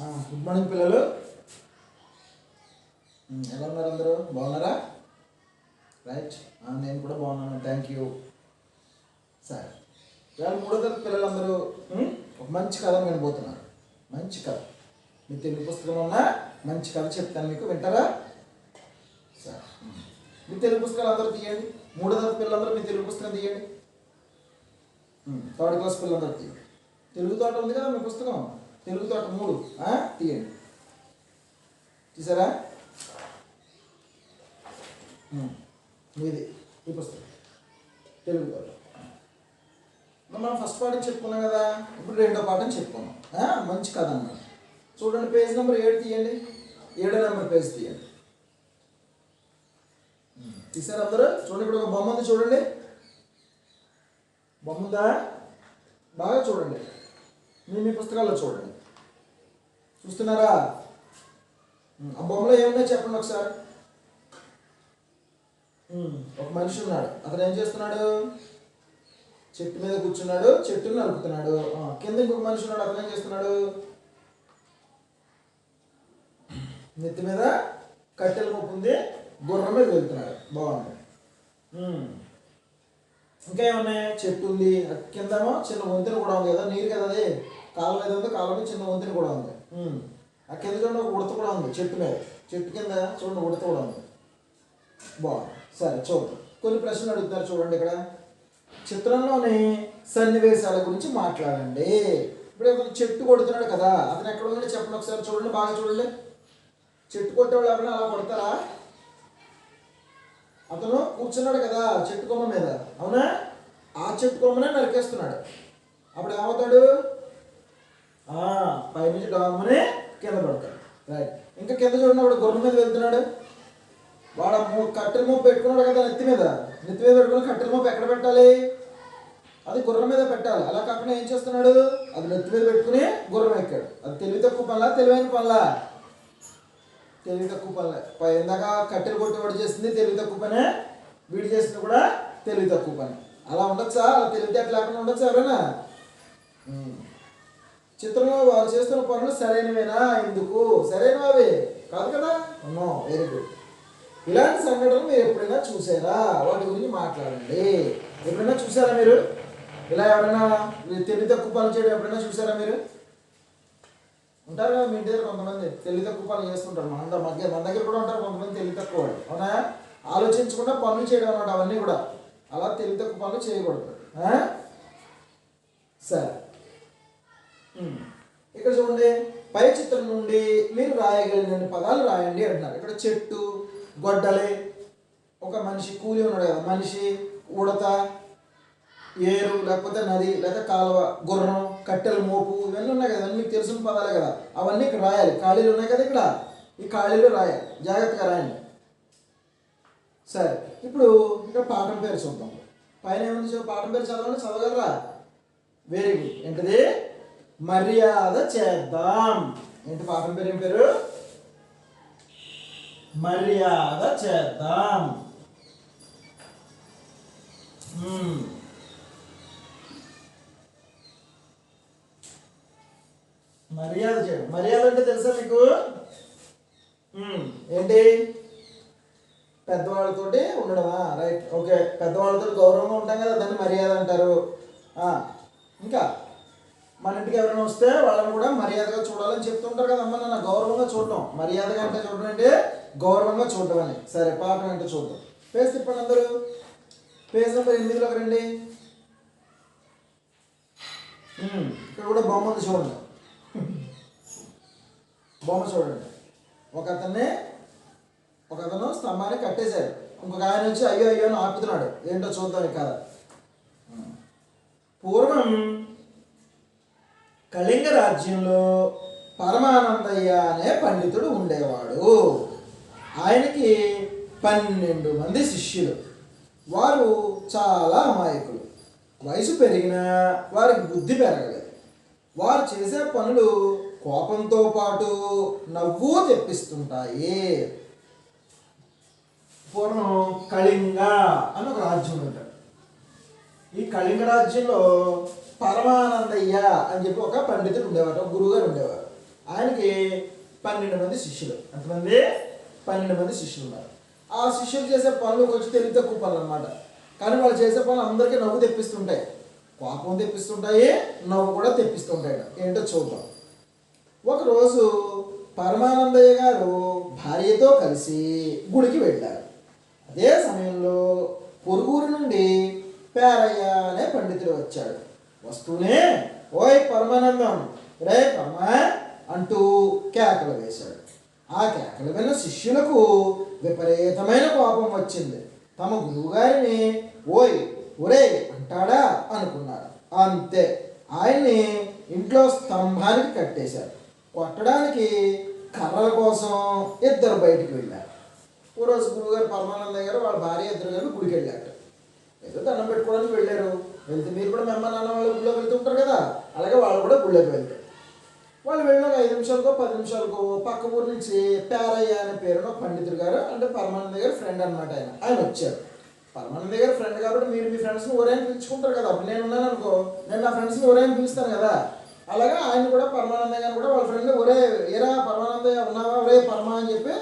Good morning పిల్లలు. ఎలా ఉన్నారు అందరూ? బాగున్నారా? రైట్ నేను కూడా బాగున్నాను. థ్యాంక్ యూ సరే ఇవాళ మూడో తరగతి పిల్లలందరూ ఒక మంచి కథ వినబోతున్నారు మంచి కథ. మీ తెలుగు పుస్తకంలో ఉన్న మంచి కథ చెప్తాను మీకు. వింటారా? సరే మీ తెలుగు పుస్తకాలు అందరూ తీయండి. మూడో తరగతి పిల్లలందరూ మీ తెలుగు పుస్తకం తీయండి. థర్డ్ క్లాస్ పిల్లలందరూ తీయండి. తెలుగు తోట ఉంది కదా మీ పుస్తకం? తెలుగు తోట మూడు. తీయండి. చూసారా ఇది ఈ పుస్తకం. తెలుగు తోట. మనం ఫస్ట్ పాఠం చెప్పుకున్నాం కదా. ఇప్పుడు రెండో పాఠం చెప్పుకున్నాం. మంచి కథ అన్నమాట. చూడండి పేజ్ నెంబర్ ఏడు తీయండి. ఏడో నెంబర్ పేజ్ తీయండి. తీసారు అందరూ? చూడండి ఇప్పుడు ఒక బొమ్మ ఉంది చూడండి. బొమ్మ ఉందా? బాగా చూడండి. మీ మీ పుస్తకాల్లో చూడండి. చూస్తున్నారా? ఆ బొమ్మలో ఏమున్నాయి చెప్పండి ఒకసారి? ఒక మనిషి ఉన్నాడు. అతను ఏం చేస్తున్నాడు? చెట్టు మీద కూర్చున్నాడు. చెట్టుని నలుపుతున్నాడు కింద ఇంకొక మనిషి ఉన్నాడు. అతను ఏం చేస్తున్నాడు? నెత్తి మీద కట్టెల ముప్పు ఉంది. గుర్రం మీద వెళ్తున్నాడు. బాగుంది. ఇంకా ఏమన్నాయి చెట్టు ఉంది. కిందేమో చిన్న వంతెన కూడా ఉంది. కదా నీరు కదా అది? కాలువ మీద ఉంది కాలువ మీద చిన్న వంతెన కూడా ఉంది. ఆ కింద చూడండి ఒక ఉడత కూడా ఉంది చెట్టు మీద. చెట్టు కింద చూడండి ఉడత కూడా ఉంది. బాగుంది సరే చూద్దాం. కొన్ని ప్రశ్నలు అడుగుతున్నారు చూడండి ఇక్కడ. చిత్రంలోని సన్నివేశాల గురించి మాట్లాడండి. ఇప్పుడు చెట్టు కొడుతున్నాడు కదా అతను ఎక్కడ ఉన్నాడో చెప్పండి ఒకసారి చూడండి బాగా చూడండి. చెట్టు కొట్టేవాళ్ళు ఎవరైనా అలా కొడతారా? అతను కూర్చున్నాడు కదా చెట్టు కొమ్మ మీద. అవునా? ఆ చెట్టు కొమ్మనే నరికేస్తున్నాడు. అప్పుడు ఏమవుతాడు? పై పైనుంచి డామని కింద పడతాడు. రైట్ ఇంకా కింద చూడండి వాడు గుర్రం మీద వెళ్తున్నాడు. వాడు కట్టెల మోపు పెట్టుకున్నాడు కదా నెత్తి మీద. నెత్తి మీద పెట్టుకుని కట్టెల మోపు ఎక్కడ పెట్టాలి? అది గుర్రం మీద పెట్టాలి. అలా కాకుండా ఏం చేస్తున్నాడు? అది నెత్తి మీద పెట్టుకుని గుర్రం ఎక్కాడు. అది తెలివి తక్కువ పనులా తెలివైన పనులా? తెలివి తక్కువ పనులే. ఇందాక కట్టెలు కొట్టేవాడు చేసింది తెలివి తక్కువ పనే? వీడు చేసింది కూడా తెలివి తక్కువ పని. అలా ఉండొచ్చా? అలా తెలివితేట లేకుండా ఉండొచ్చా ఎవరైనా? చిత్రంలో వారు చేస్తున్న పనులు సరైనవేనా? ఎందుకు? సరైనవే. కాదు కదా? నో వెరీ గుడ్ ఇలాంటి సంఘటనలు మీరు ఎప్పుడైనా చూసారా? వాటి గురించి మాట్లాడండి. ఎప్పుడైనా చూసారా మీరు? ఇలా ఎవరైనా తెలివి తక్కువ పనులు చేయడం ఎప్పుడైనా చూసారా మీరు? ఉంటారు కదా మీ ఇంటి దగ్గర కొంతమంది. తెలివి తక్కువ పనులు చేస్తుంటారు. మన అందరం మధ్య మన దగ్గర కూడా ఉంటారు కొంతమంది తెలివి తక్కువ వాళ్ళు. అవునా? ఆలోచించకుండా పనులు చేయడం అన్నమాట అవన్నీ కూడా. అలా తెలివి తక్కువ పనులు చేయకూడదు. సరే. ఇక్కడ చూడండి పై చిత్రం నుండి మీరు రాయగలిగిన పదాలు రాయండి అంటున్నారు. ఇక్కడ చెట్టు గొడ్డలే ఒక మనిషి కూలి ఉన్నాడు కదా మనిషి ఉడత ఏరు లేకపోతే నది లేకపోతే కాలువ గుర్రం కట్టెల మోపు ఇవన్నీ ఉన్నాయి కదా ఇవన్నీ మీకు తెలిసిన పదాలే కదా. అవన్నీ ఇక్కడ రాయాలి. ఖాళీలు ఉన్నాయి కదా ఇక్కడ? ఈ ఖాళీలు రాయాలి. జాగ్రత్తగా రాయండి. సరే ఇప్పుడు ఇక్కడ పాఠం పేరు చూద్దాం. పైన ఏముంది పాఠం పేరు చదవండి చదవగలరా? వెరీ గుడ్ ఏంటది? మర్యాద చేద్దాం. ఏంటి పాఠం పేరు ఏం పేరు? మర్యాద చేద్దాం. మర్యాద చేయడం మర్యాద అంటే తెలుసా మీకు? ఏంటి? పెద్దవాళ్ళతోటి ఉండడమా? రైట్. ఓకే. పెద్దవాళ్ళతో గౌరవంగా ఉంటాం కదా దాన్ని మర్యాద అంటారు. ఇంకా? మన ఇంటికి ఎవరైనా వస్తే వాళ్ళని కూడా మర్యాదగా చూడాలని చెప్తుంటారు కదా అమ్మ నాన్న. గౌరవంగా చూడటం. మర్యాదగా అంటే చూడడం అంటే గౌరవంగా చూడటం అని. సరే పాఠం అంటే చూడటం పేజ్ తిప్పండి అందరూ. పేజ్ నెంబర్ ఎనిమిదిలోకి రండి ఇక్కడ కూడా బొమ్మ ఉంది చూడండి. బొమ్మ చూడండి. ఒక అతన్ని ఒక అతను స్తంభాన్ని కట్టేశాడు ఇంకొక ఆయన నుంచి అయ్యో అయ్యో అని ఆపుతున్నాడు. ఏంటో చూద్దాం కదా పూర్వం కళింగ రాజ్యంలో పరమానందయ్య అనే పండితుడు ఉండేవాడు. ఆయనకి పన్నెండు మంది శిష్యులు. వారు చాలా అమాయకులు. వయసు పెరిగినా వారికి బుద్ధి పెరగలేదు. వారు చేసే పనులు కోపంతో పాటు నవ్వు తెప్పిస్తుంటాయి. పూర్వం కళింగ అని ఒక రాజ్యం ఉంటాడు ఈ కళింగ రాజ్యంలో పరమానందయ్య అని చెప్పి ఒక పండితుడు ఉండేవాడు ఒక గురువుగారు ఉండేవారు. ఆయనకి పన్నెండు మంది శిష్యులు. ఎంతమంది? పన్నెండు మంది శిష్యులు ఉన్నారు. ఆ శిష్యులు చేసే పనులు కొంచెం తెలివి తక్కువ పనులు అనమాట కానీ వాళ్ళు చేసే పనులు అందరికీ నవ్వు తెప్పిస్తుంటాయి. కోపం తెప్పిస్తుంటాయి నవ్వు కూడా తెప్పిస్తుంటాయి. ఏంటో చూద్దాం. ఒకరోజు పరమానందయ్య గారు భార్యతో కలిసి గుడికి వెళ్ళారు. అదే సమయంలో పొరుగురు నుండి పేరయ్య అనే పండితుడు వచ్చాడు. వస్తూనే ఓయ్ పరమానందం రే పరమా అంటూ కేకలు వేశాడు. ఆ కేకలు విన్న శిష్యులకు విపరీతమైన కోపం వచ్చింది. తమ గురువుగారిని ఓయ్ ఒరే అంటాడా? అనుకున్నారు. అంతే ఆయన్ని ఇంట్లో స్తంభానికి కట్టేశారు. కొట్టడానికి కర్రల కోసం ఇద్దరు బయటికి వెళ్ళారు. ఓ రోజు గురువుగారు పరమానంద గారు వాళ్ళ భార్య ఇద్దరు గారు గుడికి వెళ్ళారు. ఏదో దండం పెట్టుకోవడానికి వెళ్ళారు? వెళ్తే మీరు కూడా మీ అమ్మ నాన్న వాళ్ళు గుళ్ళోకి వెళ్తుంటారు కదా. అలాగే వాళ్ళు కూడా గుళ్ళోకి వెళ్తారు. వాళ్ళు వెళ్ళిన ఒక ఐదు నిమిషాలకో పది నిమిషాలకో పక్క ఊరు నుంచి పేరయ్య అనే పేరున ఒక పండితుడు గారు అంటే పరమానంద గారి ఫ్రెండ్ అనమాట ఆయన. ఆయన వచ్చారు. పరమానంద గారి ఫ్రెండ్ కాబట్టి మీరు మీ ఫ్రెండ్స్ని ఒరేని పిలుచుకుంటారు కదా. అప్పుడు నేను ఉన్నాను అనుకో నేను నా ఫ్రెండ్స్ని ఒరేని పిలుస్తాను కదా. అలాగా ఆయన కూడా పరమానంద గారు కూడా వాళ్ళ ఫ్రెండ్ ఒరే ఏరా పరమానందయ్య ఉన్నావా? ఒరే పరమా అని చెప్పి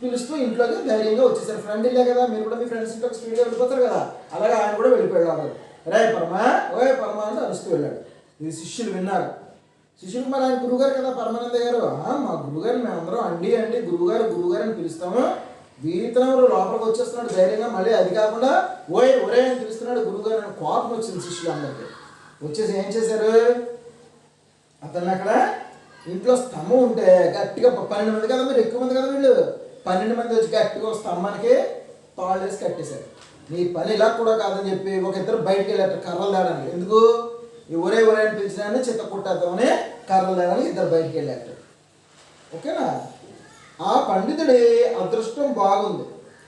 పిలుస్తూ ఇంట్లోకి ధైర్యంగా వచ్చేసారు. ఫ్రెండ్ ఇల్లే కదా మీరు కూడా మీ ఫ్రెండ్స్ ఇంట్లోకి స్పీడ్గా వెళ్ళిపోతారు కదా. అలాగే ఆయన కూడా వెళ్ళిపోయాడు రే పరమా ఓయ్ పరమా అని అరుస్తూ వెళ్ళాడు. ఇది శిష్యులు విన్నారు. శిష్యులు మరి ఆయన గురువుగారు కదా పరమానంద గారు? మా గురువుగారు మేమందరం అండి అండి గురువుగారు గురువుగారు అని పిలుస్తాము వీతనవరు లోపలికి వచ్చేస్తున్నాడు ధైర్యంగా మళ్ళీ అది కాకుండా ఓయ్ ఒరే అని పిలుస్తున్నాడు గురువుగారు అని కోపం వచ్చింది శిష్యులందరికీ వచ్చేసి ఏం చేశారు? అతను అక్కడ ఇంట్లో స్తంభం ఉంటే గట్టిగా పన్నెండు మంది కదా మీరు ఎక్కువ మంది కదా వీళ్ళు? పన్నెండు మంది వచ్చి గట్టిగా స్తంభానికి తాళ్ళు వేసి కట్టేశారు. నీ పని ఇలా కూడా కాదని చెప్పి ఒక ఇద్దరు బయటికి వెళ్ళారు కర్రలు తేడానికి. ఎందుకు? ఎవరే ఒరే ఒరే పిలిచినా చిత్త కొట్టేద్దామని కర్రలు తేడానికి ఇద్దరు బయటికి వెళ్ళారు. ఓకేనా? ఆ పండితుడి అదృష్టం బాగుంది.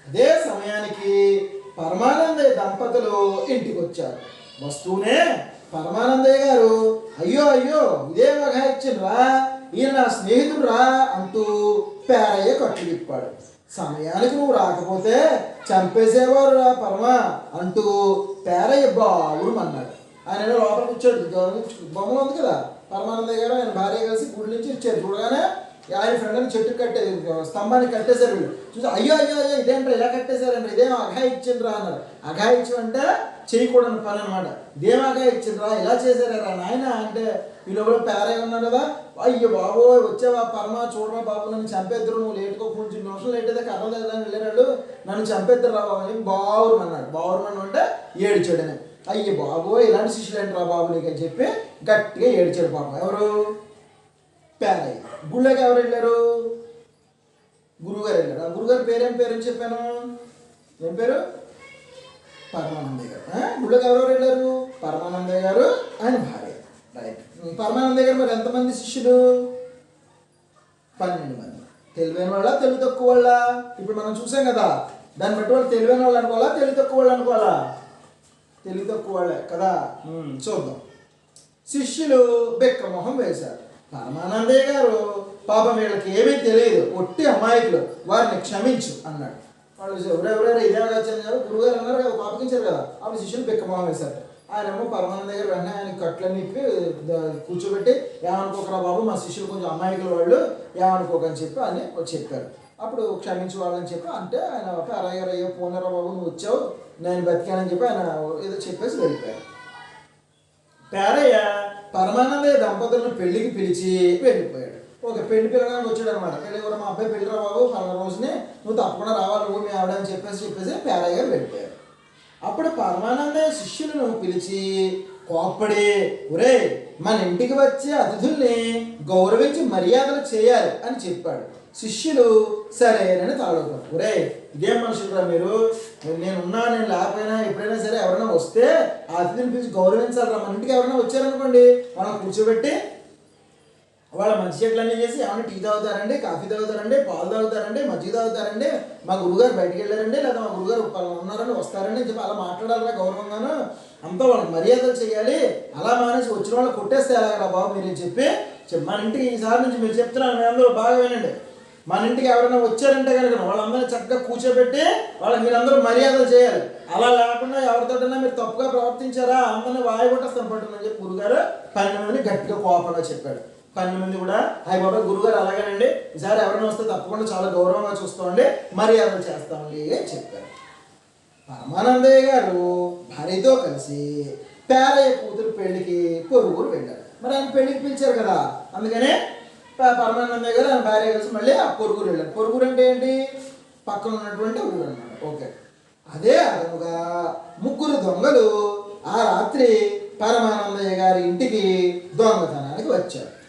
అదే సమయానికి పరమానందయ్య దంపతులు ఇంటికి వచ్చారు. వస్తూనే పరమానందయ్య గారు అయ్యో అయ్యో ఇదే ఇచ్చిండ్రా ఈయన నా స్నేహితుడు రా అంటూ పేరయ్య సమయానికి నువ్వు రాకపోతే చంపేసేవారు రా పరమ అంటూ పేరయ్య బావుడు అన్నాడు ఆయన లోపలికి వచ్చాడు కూర్చోడు బొమ్మలు ఉంది కదా? పరమానందయ్య గారు ఆయన భార్య కలిసి గుడి నుంచి ఇచ్చారు చూడగానే ఆయన ఫ్రెండ్ని చెట్టు కట్టే స్తంభాన్ని కట్టేశారు వీళ్ళు. చూసి అయ్యో అయ్యో అయ్యో ఇదేంట్రా ఇలా కట్టేశారండి? ఇదేం అఘాయిచ్చిండ్రా అన్నారు. అఘాయిచ్చం అంటే చేయకూడని పని అనమాట ఇదేం అఘాయిచ్చిండ్రా ఇలా చేశారా నాయన అంటే వీళ్ళు ఎవరో పేరే ఉన్నారు కదా? అయ్యో బాబు వచ్చావా? పరమా చూడరా బాబు నన్ను చంపేద్దరు నువ్వు లేటుకో కొంచెం నిమిషం లేట్ అయితే కర్ర లేదని వెళ్ళారు నన్ను చంపేద్దరు రా బాబు అని బావురు అన్నాడు బావురు అంటే ఏడిచాడని. అయ్యో బాబు ఇలాంటి శిష్యులు రా బాబు నీకు అని చెప్పి గట్టిగా ఏడిచాడు పాపం. ఎవరు? పేరయ్య గుళ్ళోకి ఎవరు వెళ్ళారు? గురుగారు వెళ్ళారు? ఆ గురుగారు పేరేం పేరు అని చెప్పాను? ఏం పేరు? పరమానందయ్య గారు. గుళ్ళకి గుళ్ళోకి ఎవరెవరు వెళ్ళారు? పరమానందయ్య గారు ఆయన భార్య. రైట్ పరమానందయ్య గారు మరి ఎంతమంది శిష్యులు? పన్నెండు మంది. తెలివైన వాళ్ళ తెలివి తక్కువ వాళ్ళ ఇప్పుడు మనం చూసాం కదా దాన్ని బట్టి వాళ్ళు తెలివైన వాళ్ళు అనుకోవాలా తెలివి తక్కువ వాళ్ళు అనుకోవాలా? తెలివి తక్కువ వాళ్ళే కదా చూద్దాం. శిష్యులు బెక్కమొహం వేశారు. పరమానందయ్య గారు పాపం వీళ్ళకి ఏమీ తెలియదు. ఒట్టి అమాయకులు. వారిని క్షమించు అన్నాడు. వాళ్ళు ఎవరెవరైనా ఇదే వచ్చారు కదా గురుగారు అన్నారు కదా పాపకించారు కదా అప్పుడు శిష్యులు బెక్కమొహం వేశారు. ఆయన ఏమో పరమానందయ్య గారు వెంటనే ఆయన కట్లన్నీ కూర్చోబెట్టి ఏమనుకోకరా బాబు మా శిష్యులు కొంచెం అమాయకులు వాళ్ళు ఏమనుకోకని చెప్పి అని చెప్పారు. అప్పుడు క్షమించు వాళ్ళని చెప్పి అంటే ఆయన అరయ్య అయ్యో పోనరా బాబు నువ్వు వచ్చావు నేను బతికానని చెప్పి ఆయన ఏదో చెప్పేసి వెళ్ళిపోయారు. పేరయ్య? పరమానందయ్య దంపతులను పెళ్ళికి పిలిచి వెళ్ళిపోయాడు. ఓకే పెళ్ళి పిల్లడానికి వచ్చాడు అనమాట పెళ్ళి కూడా మా అబ్బాయి పెళ్ళి రా బాబు పలానా రోజుని నువ్వు తప్పకుండా రావాలి నువ్వు మీ ఆవిడ అని చెప్పేసి చెప్పేసి పేరయ్య గారు వెళ్ళిపోయారు. అప్పుడు పరమానందయ్య శిష్యులను పిలిచి కోప్పడి ఒరే మన ఇంటికి వచ్చే అతిథుల్ని గౌరవించి మర్యాదలు చేయాలి అని చెప్పాడు. శిష్యులు సరేనని తాడుకున్నారు ఒరే ఇదేం మనుషులరా మీరు? నేను ఉన్నా నేను లేకపోయినా ఎప్పుడైనా సరే ఎవరైనా వస్తే ఆ అతిథిని పిలిచి గౌరవించాలరా. మన ఇంటికి ఎవరైనా వచ్చారనుకోండి మనం కూర్చోబెట్టి వాళ్ళ మంచి చెట్లన్నీ చేసి ఏమైనా టీ తాగుతారండి కాఫీ తాగుతారండి పాలు తాగుతారండి మజ్జిగ తాగుతారండి మా గురుగారు బయటికి వెళ్ళారండి లేదా మా గురుగారు ఉన్నారని వస్తారండి అని చెప్పి అలా మాట్లాడాలి గౌరవంగాను. అంతా వాళ్ళకి మర్యాదలు చేయాలి. అలా మానేసి వచ్చిన వాళ్ళు కొట్టేస్తే ఎలాగరా బాబు మీరు చెప్పి మన ఇంటికి ఈసారి నుంచి మీరు చెప్తున్నాను మీ అందరూ బాగా వినండి. మన ఇంటికి ఎవరైనా వచ్చారంటే కనుక వాళ్ళందరినీ చక్కగా కూర్చోబెట్టి వాళ్ళకి మీరందరూ మర్యాదలు చేయాలి. అలా లేకుండా ఎవరితోటైనా మీరు తప్పుగా ప్రవర్తించారా? అందరినీ వాయి కొట్టేస్తాను పట్టునని చెప్పి గురుగారు పన్నెండు మంది గట్టిగా కోపంగా చెప్పాడు. పన్నెండు మంది కూడా అయ్య బాబా గురుగారు అలాగేనండి. ఈసారి ఎవరైనా వస్తే తప్పకుండా చాలా గౌరవంగా చూస్తామండి మర్యాదలు చేస్తామండి అని చెప్పారు. పరమానందయ్య గారు భార్యతో కలిసి పేరయ్య కూతురు పెళ్ళికి పొరుగురు వెళ్ళారు. మరి ఆయన పెళ్ళికి పిలిచారు కదా అందుకనే ప- పరమానందయ్య గారు ఆయన భార్య కలిసి మళ్ళీ ఆ పొరుగురు వెళ్ళారు. పొరుగురు అంటే ఏంటి? పక్కన ఉన్నటువంటి ఊరు అన్నమాట. ఓకే. అదే అదనుగా ముగ్గురు దొంగలు ఆ రాత్రి పరమానందయ్య గారి ఇంటికి దొంగతనానికి వచ్చారు.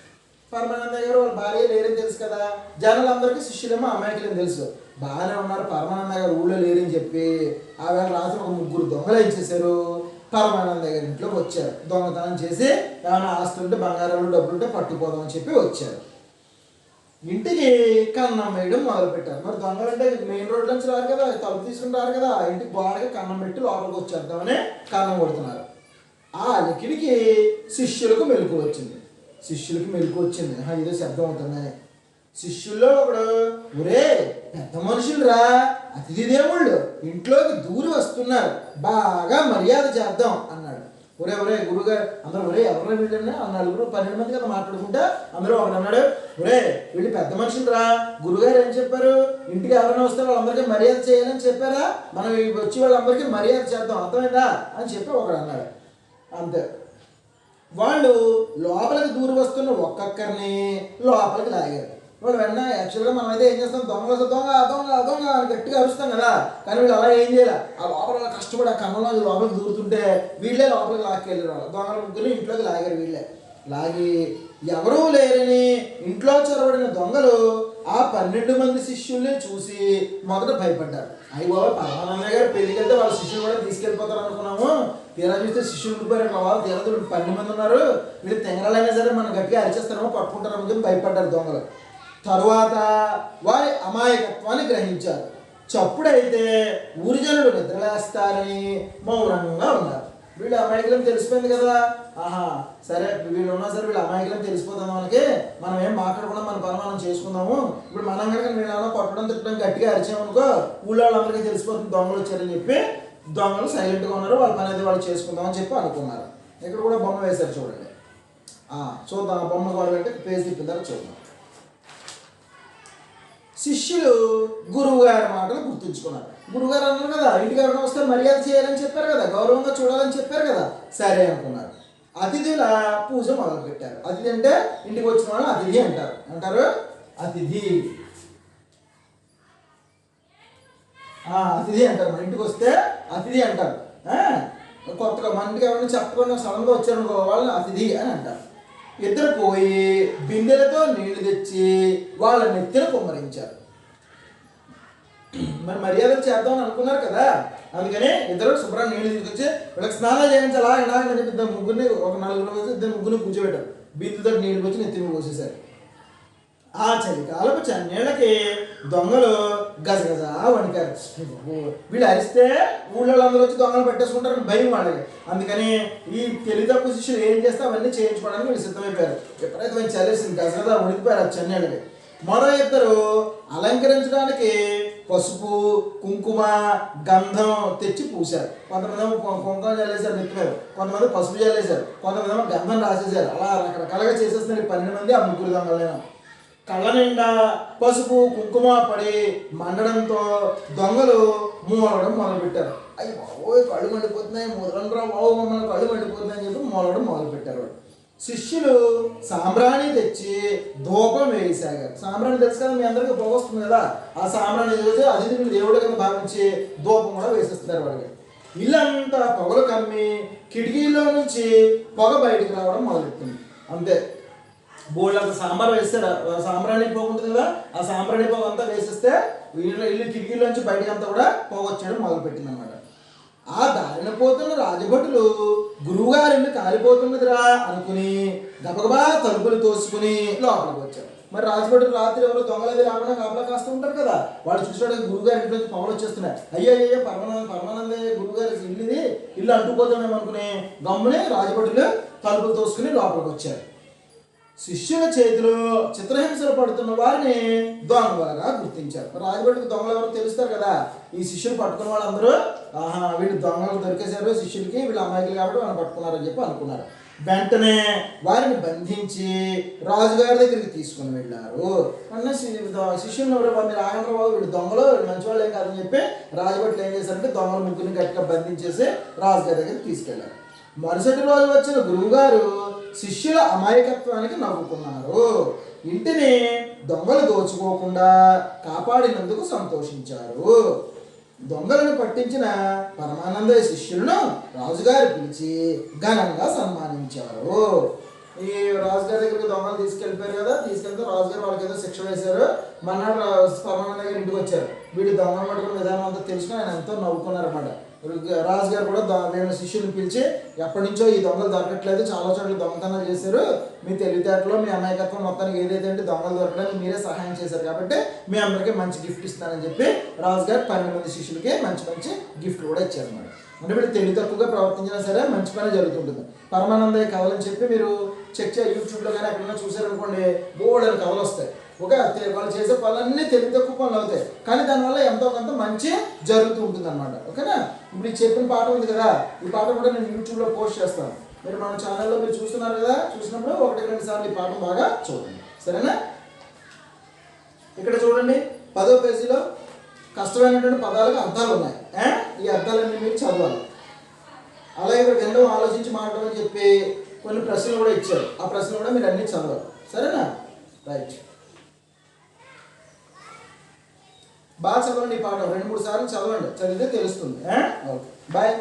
పరమానంద గారు వాళ్ళ భార్య లేరని తెలుసు కదా. జనాలందరికీ శిష్యులేమో అమాయకులని తెలుసు. బాగానే ఉన్నారు పరమానంద గారు ఊళ్ళో లేరని చెప్పి ఆ రాత్రి ఒక ముగ్గురు దొంగలు ఏం చేశారు? పరమానందయ్య గారి ఇంట్లోకి వచ్చారు. దొంగతనం చేసి ఏమైనా ఆస్తులుంటే బంగారాలు డబ్బులుంటే పట్టుకోదామని చెప్పి వచ్చారు. ఇంటికి కన్నం వేయడం మొదలుపెట్టారు. మరి దొంగలు అంటే మెయిన్ రోడ్ నుంచి రారు కదా తలుపు తీసుకుని రారు కదా ఇంటికి గోడకి కన్నం పెట్టి లోపలికి వచ్చేద్దామని కన్నం కొడుతున్నారు. ఆ అలికిడికి శిష్యులకు మెలకు వచ్చింది. శిష్యులకి మెలకు వచ్చింది. ఏదో శబ్దం అవుతుందని శిష్యుల్లో ఒకడు ఒరే పెద్ద మనుషులురా అతిథి దేవుళ్ళు ఇంట్లోకి దూరి వస్తున్నారు. బాగా మర్యాద చేద్దాం అన్నాడు. ఒరే ఒరే గురుగారు అందరూ ఒరే ఎవరు వీళ్ళన్నా ఆ నలుగురు పన్నెండు మంది కదా మాట్లాడుకుంటా అందరూ ఒకడు అన్నాడు. ఒరే వీళ్ళు పెద్ద మనుషులురా గురుగారు ఏం చెప్పారు? ఇంటికి ఎవరైనా వస్తే వాళ్ళందరికీ మర్యాద చేయాలని చెప్పారా? మనం వచ్చి వాళ్ళందరికీ మర్యాద చేద్దాం అర్థమైందా? అని చెప్పి ఒకడు అన్నాడు. అంతే. వాళ్ళు లోపలికి దూరి వస్తున్న ఒక్కొక్కరిని లోపలికి లాగారు. వాళ్ళు వెన్న యాక్చువల్గా మనం అయితే ఏం చేస్తాం? దొంగ దొంగ దొంగ దొంగ అని గట్టిగా అరుస్తాం కదా. కానీ వీళ్ళు అలా ఏం చేయాలి. ఆ లోపల కష్టపడి ఆ కన్నంలో లోపలికి దూరుతుంటే వీళ్ళే లోపలికి లాక్కెళ్ళారు వాళ్ళు. దొంగల ముగ్గురు ఇంట్లోకి లాగారు వీళ్ళే. లాగి ఎవరూ లేరని ఇంట్లో చొరబడిన దొంగలు ఆ పన్నెండు మంది శిష్యుల్ని చూసి మొదట భయపడ్డారు. అయ్యి బాబా పరమానంద గారు పెళ్ళికి వెళ్తే వాళ్ళ శిష్యులు కూడా తీసుకెళ్ళిపోతారు అనుకున్నాము తీరా చూస్తే శిష్యులు ఉండిపోయారు. ఇట్లా వాళ్ళు తీరా చూడు పన్నెండు మంది ఉన్నారు. వీళ్ళు తెంగరాలైనా సరే మనం గట్టిగా అరిచేస్తారేమో పట్టుకుంటారని చెప్పి భయపడ్డారు దొంగలు. తరువాత వారి అమాయకత్వాన్ని గ్రహించారు. చప్పుడైతే ఊరిజనులు నిద్రలేస్తారని మౌనంగా ఉన్నారు. వీళ్ళు అమాయకులం తెలిసిపోయింది కదా. ఆహా సరే వీళ్ళు ఉన్నా సరే వీళ్ళు అమాయకులం తెలిసిపోతాం మనకి మనం ఏం మాట్లాడకుండా మన పని మనం చేసుకుందాము. ఇప్పుడు మనం కనుక వీళ్ళ పట్టడం తిట్టడం గట్టిగా అరిచామనుకో ఊళ్ళో వాళ్ళందరికీ తెలిసిపోతుంది దొంగలు వచ్చారని చెప్పి దొంగలు సైలెంట్గా ఉన్నారు వాళ్ళ పని అయితే వాళ్ళు చేసుకుందామని చెప్పి అనుకున్నారు. ఇక్కడ కూడా బొమ్మ వేశారు చూడండి. చూద్దాం ఆ బొమ్మ కూడా అంటే పేజ్ తిప్పిన చూద్దాం. శిష్యులు గురువు గారి మాటలు గుర్తుంచుకున్నారు. గురువుగారు అన్నారు కదా ఇంటికి ఎవరైనా వస్తే మర్యాద చేయాలని చెప్పారు కదా గౌరవంగా చూడాలని చెప్పారు కదా సరే అనుకున్నారు. అతిథుల పూజ మొదలు పెట్టారు అతిథి అంటే ఇంటికి వచ్చిన వాళ్ళు అతిథి అంటారు. అంటారు అతిథి ఆ, అతిథి అంటారు. మన ఇంటికి వస్తే అతిథి అంటారు. కొత్తగా మన ఇంటికి ఎవరైనా చెప్పకుండా సడన్గా వచ్చారనుకో వాళ్ళని అతిథి అని అంటారు. ఇద్దరు పోయి బిందెలతో నీళ్ళు తెచ్చి వాళ్ళ నెత్తిన కుమ్మరించారు. మరి మర్యాదలు చేద్దామని అనుకున్నారు కదా? అందుకని ఇద్దరు శుభ్రంగా నీళ్ళు తీసుకొచ్చి వీళ్ళకి స్నానాలు చేయించాలా? ఇలా అని చెప్పి ఇద్దరు ముగ్గురిని ఒక నలుగురు వచ్చి ఇద్దరు ముగ్గురిని కూర్చోబెట్టారు. బిందుతో నీళ్ళు వచ్చి నెత్తిని పోసేశారు. ఆ చలికాలపు చన్నీళ్ళకి దొంగలు గజగజ వణికారు. వీళ్ళు అరిస్తే ఊళ్ళో అందరూ వచ్చి దొంగలు పెట్టేసుకుంటారని భయం వాళ్ళకి. అందుకని ఈ తెలివి తక్కువ శిష్యులు ఏం చేస్తే అవన్నీ చేయించుకోవడానికి వీళ్ళు సిద్ధమైపోయారు. ఎప్పుడైతే వీళ్ళు చలేసింది గజగజ వణికిపోయారు ఆ చెన్నెళ్ళకి మరో ఇద్దరు అలంకరించడానికి పసుపు కుంకుమ గంధం తెచ్చి పూశారు. కొంతమంది ఏమో కుంకుమ చల్లేశారు నెత్తిమీద కొంతమంది పసుపు చల్లేశారు. కొంతమంది ఏమో గంధం రాసేశారు. అలా రకరకాలుగా చేసేస్తున్నారు పన్నెండు మంది ఆ ముగ్గురు దొంగలైనా. కళ్ళ నిండా పసుపు కుంకుమ పడి మండడంతో దొంగలు మూలడం మొదలుపెట్టారు. అయ్యి బాబోయ్ కళ్ళు మండిపోతున్నాయి. ముదరండ్రా బాబు మమ్మల్ని కళ్ళు మండిపోతున్నాయని అని చెప్పి మూలడం మొదలుపెట్టారు శిష్యులు సాంబ్రాణి తెచ్చి ధూపం వేయసాగారు సాంబ్రాణి తెలుసు కదా మీ అందరికీ పొగ వస్తుంది కదా? ఆ సాంబ్రాణి చూసి అతిథిని దేవుడి కింద భావించి ధూపం కూడా వేసేస్తున్నారు వాళ్ళకి. ఇల్లంతా పొగలు కమ్మి కిటికీలో నుంచి పొగ బయటికి రావడం మొదలెట్టింది అంతే. బోల్డ్ అంత సాంబార్ వేస్తారు సాంబ్రాణి పోగు ఉంటుంది కదా ఆ సాంబ్రాణి పోగు అంతా వేసేస్తే ఇల్లు ఇల్లు కిటికీలోంచి బయటకు అంతా కూడా పోగ వచ్చేయడం మొదలుపెట్టింది అనమాట ఆ దారిన పోతున్న రాజభటులు గురువుగారు ఇల్లు కాలిపోతున్నదిరా అనుకుని గబగబా తలుపులు తోసుకుని లోపలికి వచ్చారు. మరి రాజభటులు రాత్రి ఎవరు దొంగలది రాకుండా కాపలా కాస్తూ ఉంటారు కదా వాళ్ళు చూసాడు గురువుగారి ఇంట్లో నుంచి వచ్చేస్తున్నారు వచ్చేస్తున్నాయి. అయ్యో అయ్యో పరమానంద పరమానంద గురువుగారి ఇల్లుది ఇల్లు అంటుకుపోతున్నాం అనుకుని గమ్మునే రాజభటులు తలుపులు తోసుకుని లోపలికి వచ్చారు. శిష్యుల చేతిలో చిత్రహింసలు పడుతున్న వారిని దొంగలుగా గుర్తించారు. రాజభటుకు దొంగలు ఎవరో తెలుస్తారు కదా? ఈ శిష్యులు పట్టుకున్న వాళ్ళందరూ ఆహా వీళ్ళు దొంగలు దొరికేశారు శిష్యులకి వీళ్ళు అమాయకులు కాబట్టి వాళ్ళని పట్టుకున్నారని చెప్పి అనుకున్నారు. వెంటనే వారిని బంధించి రాజుగారి దగ్గరికి తీసుకుని వెళ్ళారు. అన్న శిష్యులు ఎవరో మీరు ఆగండ్ర బాబు వీళ్ళు దొంగలు వీళ్ళు ఏం కాదని చెప్పి రాజభట్లు ఏం చేశారంటే దొంగల ముగ్గురిని గట్టిగా బంధించేసి రాజుగారి దగ్గరికి తీసుకెళ్ళారు మరుసటి రోజు వచ్చిన గురువుగారు శిష్యుల అమాయకత్వానికి నవ్వుకున్నారు. ఇంటిని దొంగలు దోచుకోకుండా కాపాడినందుకు సంతోషించారు. దొంగలను పట్టించిన పరమానంద శిష్యులను రాజుగారు పిలిచి ఘనంగా సన్మానించారు. ఈ రాజుగారి దగ్గరికి దొంగలు తీసుకెళ్ళిపోయారు కదా తీసుకెళ్తే రాజుగారు వాళ్ళకి ఏదో శిక్ష వేశారు. మన్నాడు పరమానంద గారు ఇంటికి వచ్చారు. వీడు దొంగలు పట్టుకున్న విధానం అంతా తెలిసిన ఆయన ఎంతో నవ్వుకున్నారన్నమాట. రాజుగారు కూడా వీళ్ళ శిష్యుని పిలిచి ఎప్పటి నుంచో ఈ దొంగలు దొరకట్లేదు చాలా చోట్ల దొంగతనాలు చేశారు. మీ తెలివితేటలో మీ అమాయకత్వం మొత్తానికి ఏదైతే అంటే దొంగలు దొరకడానికి మీరే సహాయం చేశారు కాబట్టి మీ అందరికీ మంచి గిఫ్ట్ ఇస్తానని చెప్పి రాజుగారు పన్నెండు మంది శిష్యులకి మంచి మంచి గిఫ్ట్ కూడా ఇచ్చారు అన్నమాట. అంటే మీరు తెలివి తక్కువగా ప్రవర్తించినా సరే మంచి పని జరుగుతుంటుంది. పరమానందయ్య కథలని చెప్పి మీరు చెక్ చే యూట్యూబ్లో కానీ ఎక్కడైనా చూసారనుకోండి బోర్డు అని కథలు వస్తాయి. ఒక వాళ్ళు చేసే పనులన్నీ తెలివి తక్కువ పనులు అవుతాయి. కానీ దానివల్ల ఎంతో కొంత మంచి జరుగుతూ ఉంటుంది అనమాట ఓకేనా? ఇప్పుడు ఈ చెప్పిన పాట ఉంది కదా ఈ పాట కూడా నేను యూట్యూబ్లో పోస్ట్ చేస్తాను. మీరు మన ఛానల్లో మీరు చూస్తున్నారు కదా చూసినప్పుడు ఒకటి రెండు సార్లు ఈ పాట బాగా చూడండి. సరేనా? ఇక్కడ చూడండి పదో పేజీలో కష్టమైనటువంటి పదాలకు అర్థాలు ఉన్నాయి. ఈ అర్థాలన్నీ మీరు చదవాలి. అలాగే ఇక్కడ వినడం ఆలోచించి మాట్లాడమని చెప్పి కొన్ని ప్రశ్నలు కూడా ఇచ్చారు. ఆ ప్రశ్నలు కూడా మీరు అన్నీ చదవాలి. సరేనా? రైట్. బాగా చదవండి ఈ పాఠం. రెండు మూడు సార్లు చదవండి. చదివితే తెలుస్తుంది. Okay bye